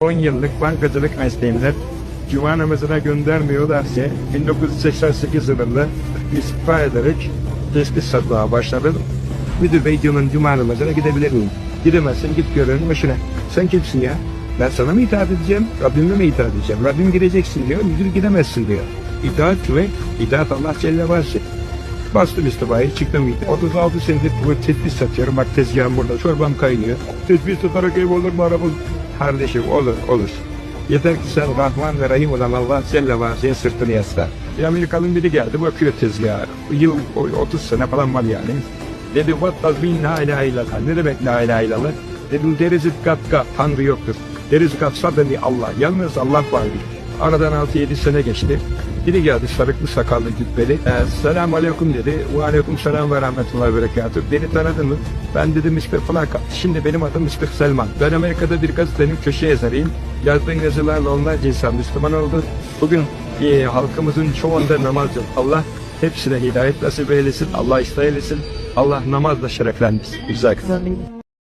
10 yıllık bankacılık mesleğimde cuma namazına göndermiyorlarsa 1988 yılında istifa ederek tespih satmaya başladım. Müdür bey diyorum cuma namazına gidebilir miyim? Gidemezsin git görevin başına. Sen kimsin ya? Ben sana mı itaat edeceğim? Rabbime mi itaat edeceğim? Rabbim gideceksin diyor, müdür gidemezsin diyor. İtaat ve itaat Allah Celle Vasi. Bastım istifayı, çıktım gittim. 36 senedir bu tespih satıyorum. Bak tezgahım burada, çorbam kaynıyor. Tespih tutarak ev olur mu araba? Kardeşim olur, olur. Yeter ki sen Rahman ve Rahim olan Allah Celle Vasi'ye sırtını yasla. Bir Amerikalı biri geldi, bakıyor tezgaha. Yıl 30 sene falan var yani. Dedi, what does mean la ilahe illallah? Ne demek la ilahe illallah? Dedim, there is God, God, Tanrı yoktur. There is God, Allah. Yalnız Allah vardır. Aradan 6-7 sene geçti. Biri geldi sarıklı sakallı cübbeli. E, selam aleyküm dedi. Ve aleyküm selam ve rahmetullahi ve berekatuhu. Beni tanıdın mı? Ben dedim Mr. Flaka. Şimdi benim adım Mr. Selman. Ben Amerika'da bir gazetenin köşe yazarıyım. Yazdığım yazılarla onlarca insan Müslüman oldu. Bugün e, halkımızın çoğunda namaz yok. Allah hepsine hidayet nasip eylesin. Allah ıslah eylesin. Allah namazla şereflendirsin. Güzel kız.